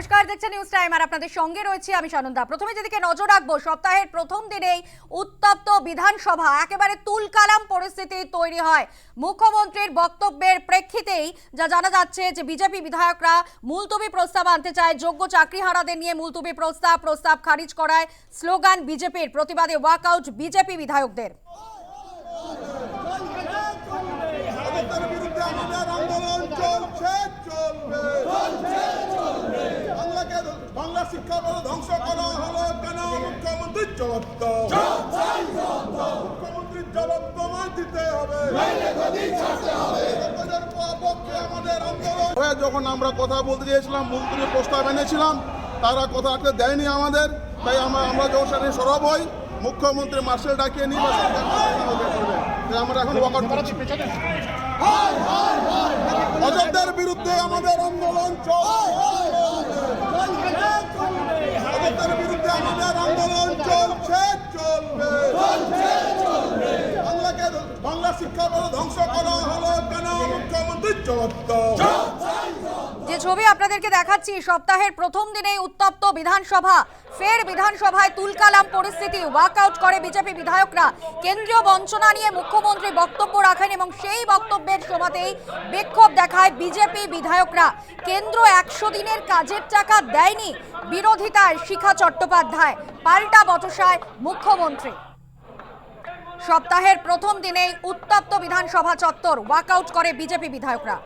নমস্কার, দেখছেন news time আর আপনাদের সঙ্গে রয়েছে আমি সানন্দা। প্রথমে যেদিকে নজর রাখব, সপ্তাহের প্রথম দিনেই উত্তপ্ত বিধানসভা, একেবারে তুলকালাম পরিস্থিতি তৈরি হয়। মুখ্যমন্ত্রীর বক্তব্যের প্রেক্ষিতেই যা জানা যাচ্ছে যে বিজেপি বিধায়করা মুলতবি প্রস্তাব আনতে চায়, যোগ্য চাকরিহারাদের নিয়ে মুলতবি প্রস্তাব প্রস্তাব খারিজ করায় স্লোগান বিজেপির, প্রতিবাদে ওয়াকআউট বিজেপি বিধায়কদের ভারতের বিরুদ্ধে আমাদের আন্দোলন চলছে চলবে বাংলাকে বাংলা শিক্ষা ধ্বংস করা হলো কেন? মুখ্যমন্ত্রীর জবাব দাও। মুখ্যমন্ত্রীর জবাব তোমায় দিতে হবে। যখন আমরা কথা বলতে চেয়েছিলাম মন্ত্রীর প্রস্তাব এনেছিলাম, তারা কথা আটকে দেয়নি আমাদের, তাই আমরা আমরা যখন সেখানে সরব হই। মুখ্যমন্ত্রী মার্শাল ডাকিয়ে নিই তাই আমরা এখন ওয়াকআউট করছি। অযোধ্যার বিরুদ্ধে আমাদের আন্দোলন চলছে অযোধ্যার বিরুদ্ধে আমাদের আন্দোলন চলছে চলবে বাংলাকে বাংলা যে ছবি আপনাদেরকে দেখাচ্ছি সপ্তাহের প্রথম দিনেই উত্তপ্ত বিধানসভা। ফের বিধানসভায় তুলকালাম পরিস্থিতি, ওয়াকআউট করে বিজেপি বিধায়করা। কেন্দ্রীয় বঞ্চনা নিয়ে মুখ্যমন্ত্রী বক্তব্য রাখেন এবং সেই বক্তব্যের সময়তেই বিক্ষোভ দেখায় বিজেপি বিধায়করা। কেন্দ্র একশো দিনের কাজের টাকা দেয়নি, বিরোধিতায় শিখা চট্টোপাধ্যায়, পাল্টা বচসায় মুখ্যমন্ত্রী। সপ্তাহের প্রথম দিনেই উত্তপ্ত বিধানসভা চত্বর ওয়াকআউট করে বিজেপি বিধায়করা।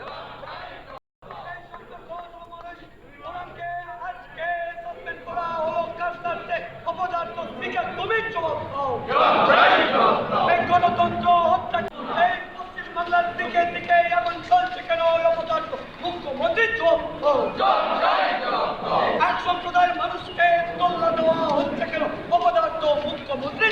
এক সম্প্রদায়ের মানুষকে অপদার্থ মুখ্যমন্ত্রী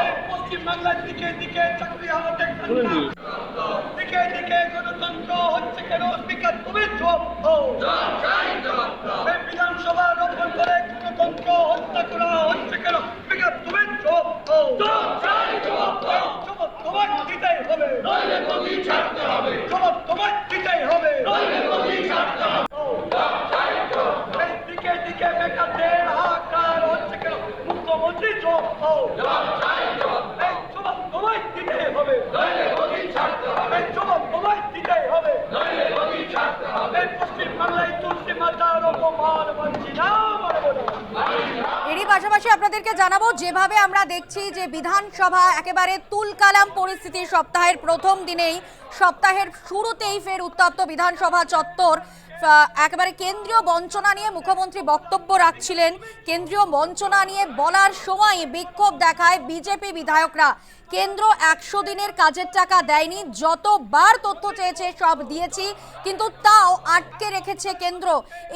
এই পশ্চিম বাংলার দিকে দিকে চাকরি হারাতে দিকে দিকে গণতন্ত্র হচ্ছে কেন? স্পিকার তুমি জবাব দাও এই বিধানসভা রক্ষণ করে গণতন্ত্র হত্যা করা হচ্ছে কেন? স্পিকার তুমি জবাব দাও জবাব তোমায় দিতেই হবে। জবাব তোমায় দিতেই হবে। এরই পাশাপাশি আপনাদেরকে জানাব, যেভাবে আমরা দেখছি যে বিধানসভা একেবারে তুলকালাম পরিস্থিতি সপ্তাহের প্রথম দিনেই, সপ্তাহের শুরুতেই ফের উত্তপ্ত বিধানসভা চত্বর। একেবারে কেন্দ্রীয় বঞ্চনা নিয়ে মুখ্যমন্ত্রী বক্তব্য রাখছিলেন। কেন্দ্রীয় বঞ্চনা নিয়ে বলার সময় বিক্ষোভ দেখায় বিজেপি বিধায়করা। কেন্দ্র একশো দিনের কাজের টাকা দেয়নি, যতবার তথ্য চেয়েছে সব দিয়েছি, কিন্তু তাও আটকে রেখেছে কেন্দ্র।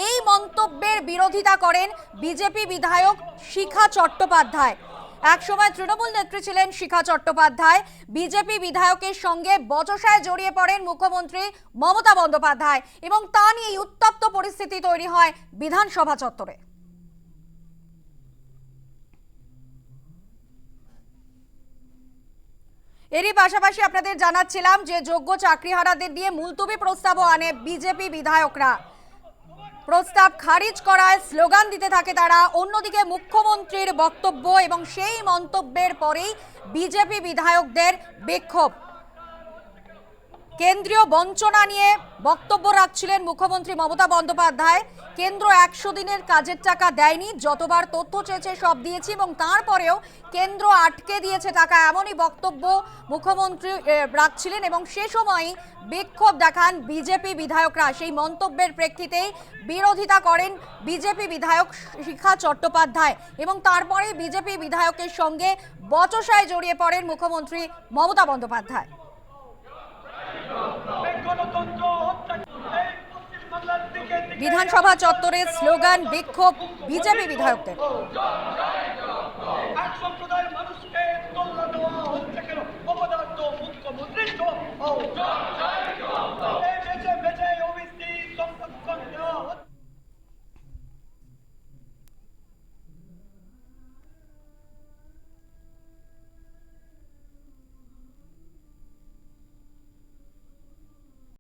এই মন্তব্যের বিরোধিতা করেন বিজেপি বিধায়ক শিখা চট্টোপাধ্যায়। একসময় তৃণমূল নেত্রী ছিলেন শিখা চট্টোপাধ্যায়। বিজেপি বিধায়কের সঙ্গে বচসায় জড়িয়ে পড়েন মুখ্যমন্ত্রী মমতা বন্দ্যোপাধ্যায় এবং তা নিয়ে উত্তপ্ত পরিস্থিতি তৈরি হয় বিধানসভা চত্বরে। এরই পাশাপাশি আপনাদের জানাচ্ছিলাম যে যোগ্য চাকরিহারাদের নিয়ে মুলতবি প্রস্তাবও আনে বিজেপি বিধায়করা। প্রস্তাব খারিজ করায় স্লোগান দিতে থাকে তারা। অন্যদিকে মুখ্যমন্ত্রীর বক্তব্য এবং সেই মন্তব্যের পরেই বিজেপি বিধায়কদের বিক্ষোভ। কেন্দ্রীয় বঞ্চনা নিয়ে বক্তব্য রাখছিলেন মুখ্যমন্ত্রী মমতা বন্দ্যোপাধ্যায়। কেন্দ্র একশো দিনের কাজের টাকা দেয়নি, যতবার তথ্য চেয়েছে সব দিয়েছি এবং তারপরেও কেন্দ্র আটকে দিয়েছে টাকা এমনই বক্তব্য মুখ্যমন্ত্রী রাখছিলেন এবং সে সময় বিক্ষোভ দেখান বিজেপি বিধায়করা। সেই মন্তব্যের প্রেক্ষিতেই বিরোধিতা করেন বিজেপি বিধায়ক শিখা চট্টোপাধ্যায় এবং তারপরে বিজেপি বিধায়কের সঙ্গে বচসায় জড়িয়ে পড়েন মুখ্যমন্ত্রী মমতা বন্দ্যোপাধ্যায়। বিধানসভা চত্বরে স্লোগান বিক্ষোভ বিজেপি বিধায়কদের। মুখ্যমন্ত্রী